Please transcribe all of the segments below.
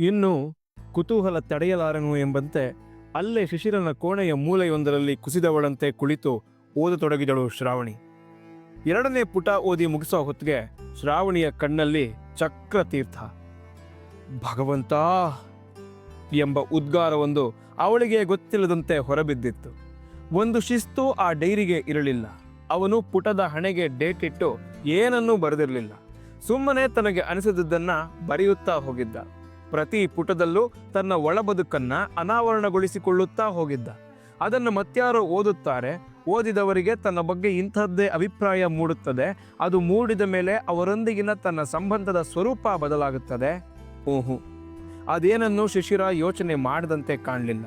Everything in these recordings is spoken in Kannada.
ಇನ್ನು ಕುತೂಹಲ ತಡೆಯಲಾರನು ಎಂಬಂತೆ ಅಲ್ಲೇ ಶಿಶಿರನ ಕೋಣೆಯ ಮೂಲೆಯೊಂದರಲ್ಲಿ ಕುಸಿದವಳಂತೆ ಕುಳಿತು ಓದತೊಡಗಿದಳು ಶ್ರಾವಣಿ. ಎರಡನೇ ಪುಟ ಓದಿ ಮುಗಿಸೋ ಹೊತ್ತಿಗೆ ಶ್ರಾವಣಿಯ ಕಣ್ಣಲ್ಲಿ ಚಕ್ರತೀರ್ಥ. ಭಗವಂತ! ಎಂಬ ಉದ್ಗಾರವೊಂದು ಅವಳಿಗೆ ಗೊತ್ತಿಲ್ಲದಂತೆ ಹೊರಬಿದ್ದಿತ್ತು. ಒಂದು ಶಿಸ್ತು ಆ ಡೈರಿಗೆ ಇರಲಿಲ್ಲ. ಅವನು ಪುಟದ ಹಣೆಗೆ ಡೇಟ್ ಇಟ್ಟು ಏನನ್ನೂ ಬರೆದಿರಲಿಲ್ಲ. ಸುಮ್ಮನೆ ತನಗೆ ಅನಿಸಿದ್ದನ್ನ ಬರೆಯುತ್ತಾ ಹೋಗಿದ್ದ. ಪ್ರತಿ ಪುಟದಲ್ಲೂ ತನ್ನ ಒಳಬದುಕನ್ನ ಅನಾವರಣಗೊಳಿಸಿಕೊಳ್ಳುತ್ತಾ ಹೋಗಿದ್ದ. ಅದನ್ನು ಮತ್ಯಾರೋ ಓದುತ್ತಾರೆ. ಓದಿದವರಿಗೆ ತನ್ನ ಬಗ್ಗೆ ಇಂಥದ್ದೇ ಅಭಿಪ್ರಾಯ ಮೂಡುತ್ತದೆ. ಅದು ಮೂಡಿದ ಮೇಲೆ ಅವರೊಂದಿಗಿನ ತನ್ನ ಸಂಬಂಧದ ಸ್ವರೂಪ ಬದಲಾಗುತ್ತದೆ. ಊಹು ಅದೇನನ್ನು ಶಿಶಿರ ಯೋಚನೆ ಮಾಡದಂತೆ ಕಾಣಲಿಲ್ಲ.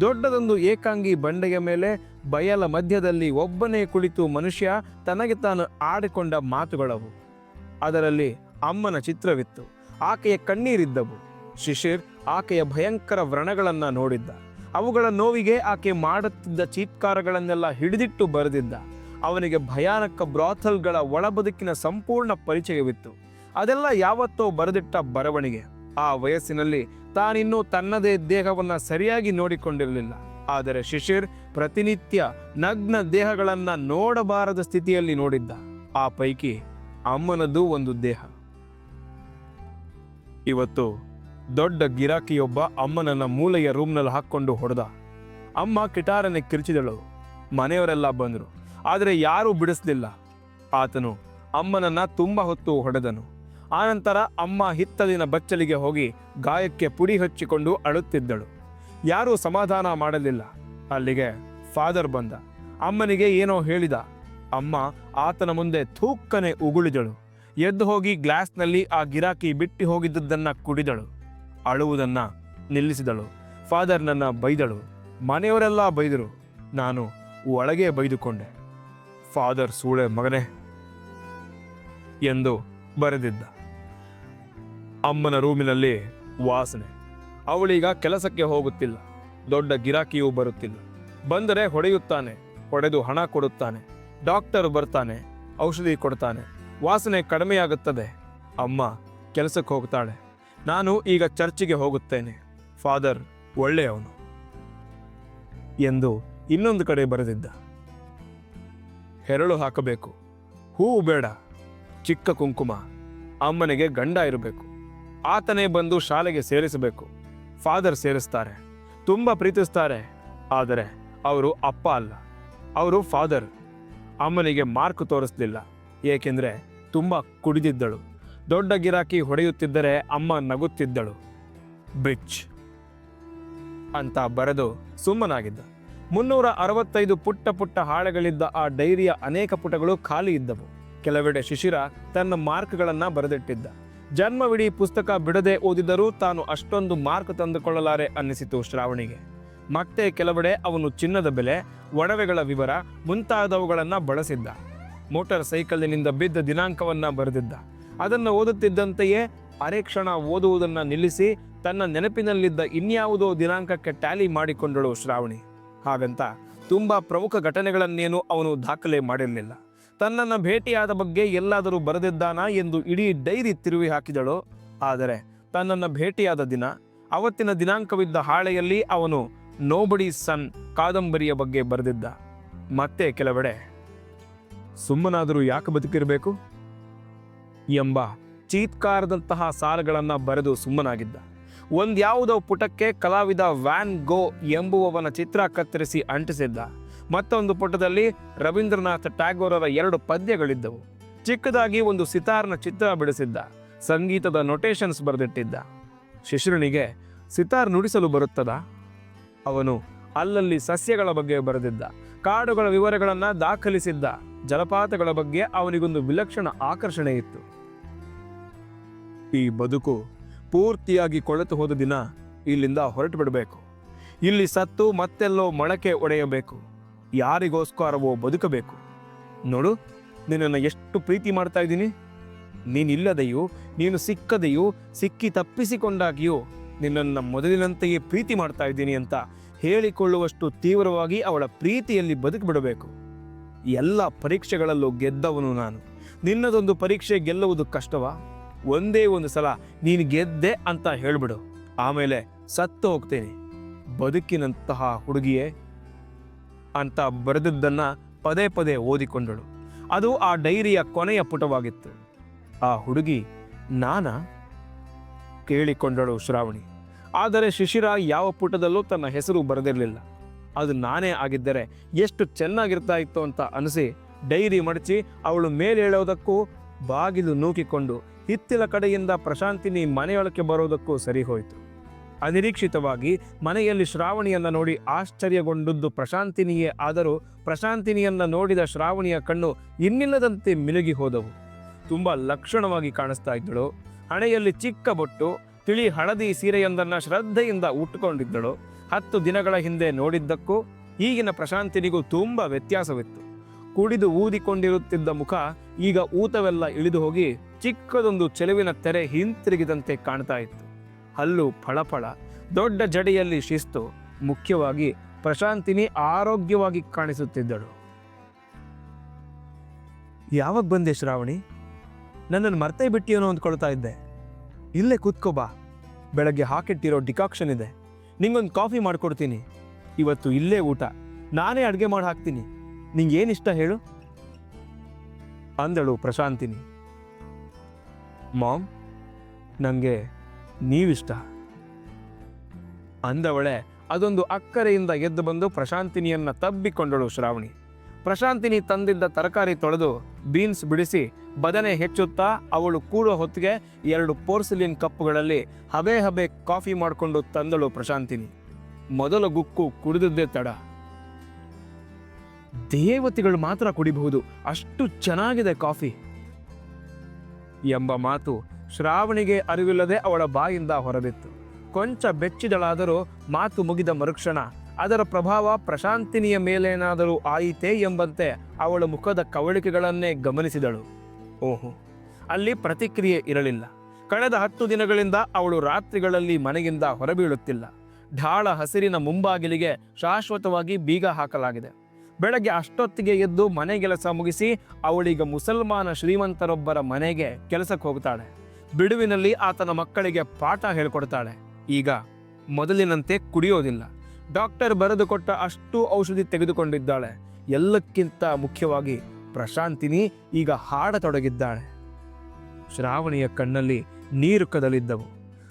ದೊಡ್ಡದೊಂದು ಏಕಾಂಗಿ ಬಂಡೆಯ ಮೇಲೆ ಬಯಲ ಮಧ್ಯದಲ್ಲಿ ಒಬ್ಬನೇ ಕುಳಿತು ಮನುಷ್ಯ ತನಗೆ ತಾನು ಆಡಿಕೊಂಡ ಮಾತುಗಳವು. ಅದರಲ್ಲಿ ಅಮ್ಮನ ಚಿತ್ರವಿತ್ತು. ಆಕೆಯ ಕಣ್ಣೀರಿದ್ದವು. ಶಿಶಿರ್ ಆಕೆಯ ಭಯಂಕರ ವ್ರಣಗಳನ್ನು ನೋಡಿದ್ದ. ಅವುಗಳ ನೋವಿಗೆ ಆಕೆ ಮಾಡುತ್ತಿದ್ದ ಚೀತ್ಕಾರಗಳನ್ನೆಲ್ಲ ಹಿಡಿದಿಟ್ಟು ಬರೆದಿದ್ದ. ಅವನಿಗೆ ಭಯಾನಕ ಬ್ರಾಥಲ್ಗಳ ಒಳಬದುಕಿನ ಸಂಪೂರ್ಣ ಪರಿಚಯವಿತ್ತು. ಅದೆಲ್ಲ ಯಾವತ್ತೋ ಬರೆದಿಟ್ಟ ಬರವಣಿಗೆ. ಆ ವಯಸ್ಸಿನಲ್ಲಿ ತಾನಿನ್ನೂ ತನ್ನದೇ ದೇಹವನ್ನ ಸರಿಯಾಗಿ ನೋಡಿಕೊಂಡಿರಲಿಲ್ಲ. ಆದರೆ ಶಿಶಿರ್ ಪ್ರತಿನಿತ್ಯ ನಗ್ನ ದೇಹಗಳನ್ನು ನೋಡಬಾರದ ಸ್ಥಿತಿಯಲ್ಲಿ ನೋಡಿದ್ದ. ಆ ಪೈಕಿ ಅಮ್ಮನದು ಒಂದು ದೇಹ. ಇವತ್ತು ದೊಡ್ಡ ಗಿರಾಕಿಯೊಬ್ಬ ಅಮ್ಮನನ್ನ ಮೂಲೆಯ ರೂಮ್ನಲ್ಲಿ ಹಾಕ್ಕೊಂಡು ಹೊಡೆದ. ಅಮ್ಮ ಕಿಟಾರನೆ ಕಿರ್ಚಿದಳು. ಮನೆಯವರೆಲ್ಲ ಬಂದರು. ಆದರೆ ಯಾರೂ ಬಿಡಿಸ್ಲಿಲ್ಲ. ಆತನು ಅಮ್ಮನನ್ನ ತುಂಬ ಹೊತ್ತು ಹೊಡೆದನು. ಆನಂತರ ಅಮ್ಮ ಹಿತ್ತಲಿನ ಬಚ್ಚಲಿಗೆ ಹೋಗಿ ಗಾಯಕ್ಕೆ ಪುಡಿ ಹಚ್ಚಿಕೊಂಡು ಅಳುತ್ತಿದ್ದಳು. ಯಾರೂ ಸಮಾಧಾನ ಮಾಡಲಿಲ್ಲ. ಅಲ್ಲಿಗೆ ಫಾದರ್ ಬಂದ. ಅಮ್ಮನಿಗೆ ಏನೋ ಹೇಳಿದ. ಅಮ್ಮ ಆತನ ಮುಂದೆ ಥೂಕ್ಕನೆ ಉಗುಳಿದಳು. ಎದ್ದು ಹೋಗಿ ಗ್ಲಾಸ್ನಲ್ಲಿ ಆ ಗಿರಾಕಿ ಬಿಟ್ಟು ಹೋಗಿದ್ದುದನ್ನು ಕುಡಿದಳು. ಅಳುವುದನ್ನ ನಿಲ್ಲಿಸಿದಳು. ಫಾದರ್ ನನ್ನ ಬೈದಳು. ಮನೆಯವರೆಲ್ಲ ಬೈದರು. ನಾನು ಒಳಗೆ ಬೈದುಕೊಂಡೆ. ಫಾದರ್ ಸೂಳೆ ಮಗನೇ ಎಂದು ಬರೆದಿದ್ದ. ಅಮ್ಮನ ರೂಮಿನಲ್ಲಿ ವಾಸನೆ. ಅವಳೀಗ ಕೆಲಸಕ್ಕೆ ಹೋಗುತ್ತಿಲ್ಲ. ದೊಡ್ಡ ಗಿರಾಕಿಯೂ ಬರುತ್ತಿಲ್ಲ. ಬಂದರೆ ಹೊಡೆಯುತ್ತಾನೆ. ಹೊಡೆದು ಹಣ ಕೊಡುತ್ತಾನೆ. ಡಾಕ್ಟರ್ ಬರ್ತಾನೆ. ಔಷಧಿ ಕೊಡ್ತಾನೆ. ವಾಸನೆ ಕಡಿಮೆಯಾಗುತ್ತದೆ. ಅಮ್ಮ ಕೆಲಸಕ್ಕೆ ಹೋಗ್ತಾಳೆ. ನಾನು ಈಗ ಚರ್ಚಿಗೆ ಹೋಗುತ್ತೇನೆ. ಫಾದರ್, ಒಳ್ಳೆಯವನು. ಎಂದು ಇನ್ನೊಂದು ಕಡೆ ಬರೆದಿದ್ದ. ಹೆರಳು ಹಾಕಬೇಕು. ಹೂವು ಬೇಡ. ಚಿಕ್ಕ ಕುಂಕುಮ. ಅಮ್ಮನಿಗೆ ಗಂಡ ಇರಬೇಕು. ಆತನೇ ಬಂದು ಶಾಲೆಗೆ ಸೇರಿಸಬೇಕು. ಫಾದರ್ ಸೇರಿಸ್ತಾರೆ. ತುಂಬ ಪ್ರೀತಿಸ್ತಾರೆ. ಆದರೆ ಅವರು ಅಪ್ಪ ಅಲ್ಲ. ಅವರು ಫಾದರ್. ಅಮ್ಮನಿಗೆ ಮಾರ್ಕ್ ತೋರಿಸ್ಲಿಲ್ಲ. ಏಕೆಂದರೆ ತುಂಬ ಕುಡಿದಿದ್ದಳು. ದೊಡ್ಡ ಗಿರಾಕಿ ಹೊಡೆಯುತ್ತಿದ್ದರೆ ಅಮ್ಮ ನಗುತ್ತಿದ್ದಳು. ಬಿಚ್ ಅಂತ ಬರೆದು ಸುಮ್ಮನಾಗಿದ್ದ. ಮುನ್ನೂರ ಅರವತ್ತೈದು ಪುಟ್ಟ ಪುಟ್ಟ ಹಾಳೆಗಳಿದ್ದ ಆ ಡೈರಿಯ ಅನೇಕ ಪುಟಗಳು ಖಾಲಿ ಇದ್ದವು. ಕೆಲವೆಡೆ ಶಿಶಿರ ತನ್ನ ಮಾರ್ಕ್ಗಳನ್ನು ಬರೆದಿಟ್ಟಿದ್ದ. ಜನ್ಮವಿಡೀ ಪುಸ್ತಕ ಬಿಡದೆ ಓದಿದರೂ ತಾನು ಅಷ್ಟೊಂದು ಮಾರ್ಕ್ ತಂದುಕೊಳ್ಳಲಾರೆ ಅನ್ನಿಸಿತು ಶ್ರಾವಣಿಗೆ. ಮತ್ತೆ ಕೆಲವೆಡೆ ಅವನು ಚಿನ್ನದ ಬೆಲೆ, ಒಡವೆಗಳ ವಿವರ ಮುಂತಾದವುಗಳನ್ನು ಬಳಸಿದ್ದ. ಮೋಟಾರ್ ಸೈಕಲ್ಲಿನಿಂದ ಬಿದ್ದ ದಿನಾಂಕವನ್ನ ಬರೆದಿದ್ದ. ಅದನ್ನು ಓದುತ್ತಿದ್ದಂತೆಯೇ ಅರೆ ಕ್ಷಣ ಓದುವುದನ್ನು ನಿಲ್ಲಿಸಿ ತನ್ನ ನೆನಪಿನಲ್ಲಿದ್ದ ಇನ್ಯಾವುದೋ ದಿನಾಂಕಕ್ಕೆ ಟ್ಯಾಲಿ ಮಾಡಿಕೊಂಡಳು ಶ್ರಾವಣಿ. ಹಾಗಂತ ತುಂಬ ಪ್ರಮುಖ ಘಟನೆಗಳನ್ನೇನು ಅವನು ದಾಖಲೆ ಮಾಡಿರಲಿಲ್ಲ. ತನ್ನನ್ನು ಭೇಟಿಯಾದ ಬಗ್ಗೆ ಎಲ್ಲಾದರೂ ಬರೆದಿದ್ದಾನಾ ಎಂದು ಇಡೀ ಡೈರಿ ತಿರುವಿ ಹಾಕಿದಳು. ಆದರೆ ತನ್ನನ್ನು ಭೇಟಿಯಾದ ದಿನ, ಅವತ್ತಿನ ದಿನಾಂಕವಿದ್ದ ಹಾಳೆಯಲ್ಲಿ ಅವನು ನೋಬಡಿ ಸನ್ ಕಾದಂಬರಿಯ ಬಗ್ಗೆ ಬರೆದಿದ್ದ. ಮತ್ತೆ ಕೆಲವೆಡೆ, ಸುಮ್ಮನಾದರೂ ಯಾಕೆ ಬದುಕಿರಬೇಕು? ಎಂಬ ಚೀತ್ಕಾರದಂತಹ ಸಾಲುಗಳನ್ನು ಬರೆದು ಸುಮ್ಮನಾಗಿದ್ದ. ಒಂದ್ಯಾವುದೋ ಪುಟಕ್ಕೆ ಕಲಾವಿದ ವ್ಯಾನ್ ಗೋ ಎಂಬುವವನ ಚಿತ್ರ ಕತ್ತರಿಸಿ ಅಂಟಿಸಿದ್ದ. ಮತ್ತೊಂದು ಪುಟದಲ್ಲಿ ರವೀಂದ್ರನಾಥ್ ಟ್ಯಾಗೋರರ ಎರಡು ಪದ್ಯಗಳಿದ್ದವು. ಚಿಕ್ಕದಾಗಿ ಒಂದು ಸಿತಾರ್ನ ಚಿತ್ರ ಬಿಡಿಸಿದ್ದ. ಸಂಗೀತದ ನೊಟೇಷನ್ಸ್ ಬರೆದಿಟ್ಟಿದ್ದ. ಶಿಶುರನಿಗೆ ಸಿತಾರ್ ನುಡಿಸಲು ಬರುತ್ತದ? ಅವನು ಅಲ್ಲಲ್ಲಿ ಸಸ್ಯಗಳ ಬಗ್ಗೆ ಬರೆದಿದ್ದ. ಕಾಡುಗಳ ವಿವರಗಳನ್ನು ದಾಖಲಿಸಿದ್ದ. ಜಲಪಾತಗಳ ಬಗ್ಗೆ ಅವನಿಗೊಂದು ವಿಲಕ್ಷಣ ಆಕರ್ಷಣೆ ಇತ್ತು ಈ ಬದುಕು ಪೂರ್ತಿಯಾಗಿ ಕೊಳೆತು ಹೋದ ದಿನ ಇಲ್ಲಿಂದ ಹೊರಟು ಬಿಡಬೇಕು ಇಲ್ಲಿ ಸತ್ತು ಮತ್ತೆಲ್ಲೋ ಮೊಳಕೆ ಒಡೆಯಬೇಕು. ಯಾರಿಗೋಸ್ಕರವೋ ಬದುಕಬೇಕು. ನೋಡು, ನಿನ್ನನ್ನು ಎಷ್ಟು ಪ್ರೀತಿ ಮಾಡ್ತಾ ಇದ್ದೀನಿ. ನೀನಿಲ್ಲದೆಯೂ, ನೀನು ಸಿಕ್ಕದೆಯೂ, ಸಿಕ್ಕಿ ತಪ್ಪಿಸಿಕೊಂಡಾಗಿಯೂ ನಿನ್ನನ್ನು ಮೊದಲಿನಂತೆಯೇ ಪ್ರೀತಿ ಮಾಡ್ತಾ ಇದ್ದೀನಿ ಅಂತ ಹೇಳಿಕೊಳ್ಳುವಷ್ಟು ತೀವ್ರವಾಗಿ ಅವಳ ಪ್ರೀತಿಯಲ್ಲಿ ಬದುಕಿಬಿಡಬೇಕು. ಎಲ್ಲ ಪರೀಕ್ಷೆಗಳಲ್ಲೂ ಗೆದ್ದವನು ನಾನು. ನಿನ್ನದೊಂದು ಪರೀಕ್ಷೆ ಗೆಲ್ಲುವುದು ಕಷ್ಟವಾ? ಒಂದೇ ಒಂದು ಸಲ ನೀನು ಗೆದ್ದೆ ಅಂತ ಹೇಳಿಬಿಡು. ಆಮೇಲೆ ಸತ್ತು ಹೋಗ್ತೇನೆ. ಬದುಕಿನಂತಹ ಹುಡುಗಿಯೇ ಅಂತ ಬರೆದಿದ್ದನ್ನು ಪದೇ ಪದೇ ಓದಿಕೊಂಡಳು. ಅದು ಆ ಡೈರಿಯ ಕೊನೆಯ ಪುಟವಾಗಿತ್ತು. ಆ ಹುಡುಗಿ ನಾನ? ಕೇಳಿಕೊಂಡಳು ಶ್ರಾವಣಿ. ಆದರೆ ಶಿಶಿರ ಯಾವ ಪುಟದಲ್ಲೂ ತನ್ನ ಹೆಸರು ಬರೆದಿರಲಿಲ್ಲ. ಅದು ನಾನೇ ಆಗಿದ್ದರೆ ಎಷ್ಟು ಚೆನ್ನಾಗಿರ್ತಾ ಇತ್ತು ಅಂತ ಅನಿಸಿ ಡೈರಿ ಮಡಚಿ ಅವಳು ಮೇಲೇಳೋದಕ್ಕೂ ಬಾಗಿಲು ನೂಕಿಕೊಂಡು ಹಿತ್ತಿಲ ಕಡೆಯಿಂದ ಪ್ರಶಾಂತಿನಿ ಮನೆಯೊಳಕ್ಕೆ ಬರೋದಕ್ಕೂ ಸರಿ ಹೋಯಿತು. ಅನಿರೀಕ್ಷಿತವಾಗಿ ಮನೆಯಲ್ಲಿ ಶ್ರಾವಣಿಯನ್ನ ನೋಡಿ ಆಶ್ಚರ್ಯಗೊಂಡದ್ದು ಪ್ರಶಾಂತಿನಿಯೇ. ಆದರೂ ಪ್ರಶಾಂತಿನಿಯನ್ನ ನೋಡಿದ ಶ್ರಾವಣಿಯ ಕಣ್ಣು ಇನ್ನಿಲ್ಲದಂತೆ ಮಿಲುಗಿ ಹೋದವು. ತುಂಬ ಲಕ್ಷಣವಾಗಿ ಕಾಣಿಸ್ತಾ ಇದ್ದಳು. ಹಣೆಯಲ್ಲಿ ಚಿಕ್ಕ ಬೊಟ್ಟು, ತಿಳಿ ಹಳದಿ ಸೀರೆಯೊಂದನ್ನು ಶ್ರದ್ಧೆಯಿಂದ ಉಟ್ಟುಕೊಂಡಿದ್ದಳು. ಹತ್ತು ದಿನಗಳ ಹಿಂದೆ ನೋಡಿದ್ದಕ್ಕೂ ಈಗಿನ ಪ್ರಶಾಂತಿನಿಗೂ ತುಂಬ ವ್ಯತ್ಯಾಸವಿತ್ತು. ಕುಡಿದು ಊದಿಕೊಂಡಿರುತ್ತಿದ್ದ ಮುಖ ಈಗ ಊತವೆಲ್ಲ ಇಳಿದು ಹೋಗಿ ಚಿಕ್ಕದೊಂದು ಚೆಲುವಿನ ತೆರೆ ಹಿಂತಿರುಗಿದಂತೆ ಕಾಣ್ತಾ ಇತ್ತು. ಹಲ್ಲು ಫಳಫಳ, ದೊಡ್ಡ ಜಡೆಯಲ್ಲಿ ಶಿಸ್ತು, ಮುಖ್ಯವಾಗಿ ಪ್ರಶಾಂತಿನಿ ಆರೋಗ್ಯವಾಗಿ ಕಾಣಿಸುತ್ತಿದ್ದಳು. ಯಾವಾಗ ಬಂದೆ ಶ್ರಾವಣಿ? ನನ್ನನ್ನು ಮರ್ತೇ ಬಿಟ್ಟಿಯೋನೋ ಅಂದ್ಕೊಳ್ತಾ ಇದ್ದೆ. ಇಲ್ಲೇ ಕೂತ್ಕೋ ಬಾ. ಬೆಳಗ್ಗೆ ಹಾಕಿಟ್ಟಿರೋ ಡಿಕಾಕ್ಷನ್ ಇದೆ. ನಿಂಗೊಂದು ಕಾಫಿ ಮಾಡ್ಕೊಡ್ತೀನಿ. ಇವತ್ತು ಇಲ್ಲೇ ಊಟ. ನಾನೇ ಅಡುಗೆ ಮಾಡಿ ಹಾಕ್ತೀನಿ ನಿಂಗೇನಿಷ್ಟ ಹೇಳು? ಅಂದಳು ಪ್ರಶಾಂತಿನಿ. ಮಾಮ್ ನನಗೆ ನೀವಿಷ್ಟ. ಅಂದವಳೆ, ಅದೊಂದು ಅಕ್ಕರೆಯಿಂದ ಎದ್ದು ಬಂದು ಪ್ರಶಾಂತಿನಿಯನ್ನು ತಬ್ಬಿಕೊಂಡಳು ಶ್ರಾವಣಿ. ಪ್ರಶಾಂತಿನಿ ತಂದಿದ್ದ ತರಕಾರಿ ತೊಳೆದು ಬೀನ್ಸ್ ಬಿಡಿಸಿ ಬದನೆ ಹೆಚ್ಚುತ್ತಾ ಅವಳು ಕೂಡೋ ಹೊತ್ತಿಗೆ ಎರಡು ಪೋರ್ಸಿಲಿನ್ ಕಪ್ಗಳಲ್ಲಿ ಹಬೆ ಹಬೆ ಕಾಫಿ ಮಾಡಿಕೊಂಡು ತಂದಳು ಪ್ರಶಾಂತಿನಿ. ಮೊದಲ ಗುಕ್ಕು ಕುಡಿದದ್ದೇ ತಡ. ದೇವತೆಗಳು ಮಾತ್ರ ಕುಡಿಬಹುದು. ಅಷ್ಟು ಚೆನ್ನಾಗಿದೆ ಕಾಫಿ. ಎಂಬ ಮಾತು ಶ್ರಾವಣಿಗೆ ಅರಿವಿಲ್ಲದೆ ಅವಳ ಬಾಯಿಂದ ಹೊರಬಿತ್ತು. ಕೊಂಚ ಬೆಚ್ಚಿದಳಾದರೂ ಮಾತು ಮುಗಿದ ಮರುಕ್ಷಣ, ಅದರ ಪ್ರಭಾವ ಪ್ರಶಾಂತಿನಿಯ ಮೇಲೇನಾದರೂ ಆಯಿತೇ ಎಂಬಂತೆ ಅವಳ ಮುಖದ ಕವಳಿಕೆಗಳನ್ನೇ ಗಮನಿಸಿದಳು. ಓಹೋ, ಅಲ್ಲಿ ಪ್ರತಿಕ್ರಿಯೆ ಇರಲಿಲ್ಲ. ಕಳೆದ ಹತ್ತು ದಿನಗಳಿಂದ ಅವಳು ರಾತ್ರಿಗಳಲ್ಲಿ ಮನೆಯಿಂದ ಹೊರಬೀಳುತ್ತಿಲ್ಲ. ಢಾಳ ಹಸಿರಿನ ಮುಂಬಾಗಿಲಿಗೆ ಶಾಶ್ವತವಾಗಿ ಬೀಗ ಹಾಕಲಾಗಿದೆ. ಬೆಳಗ್ಗೆ ಅಷ್ಟೊತ್ತಿಗೆ ಎದ್ದು ಮನೆ ಕೆಲಸ ಮುಗಿಸಿ ಅವಳೀಗ ಮುಸಲ್ಮಾನ ಶ್ರೀಮಂತರೊಬ್ಬರ ಮನೆಗೆ ಕೆಲಸಕ್ಕೆ ಹೋಗ್ತಾಳೆ. ಬಿಡುವಿನಲ್ಲಿ ಆತನ ಮಕ್ಕಳಿಗೆ ಪಾಠ ಹೇಳ್ಕೊಡ್ತಾಳೆ. ಈಗ ಮೊದಲಿನಂತೆ ಕುಡಿಯೋದಿಲ್ಲ. ಡಾಕ್ಟರ್ ಬರೆದುಕೊಟ್ಟ ಅಷ್ಟು ಔಷಧಿ ತೆಗೆದುಕೊಂಡಿದ್ದಾಳೆ. ಎಲ್ಲಕ್ಕಿಂತ ಮುಖ್ಯವಾಗಿ ಪ್ರಶಾಂತಿನಿ ಈಗ ಹಾಡತೊಡಗಿದ್ದಾಳೆ. ಶ್ರಾವಣಿಯ ಕಣ್ಣಲ್ಲಿ ನೀರು ಕದಲಿದ್ದವು.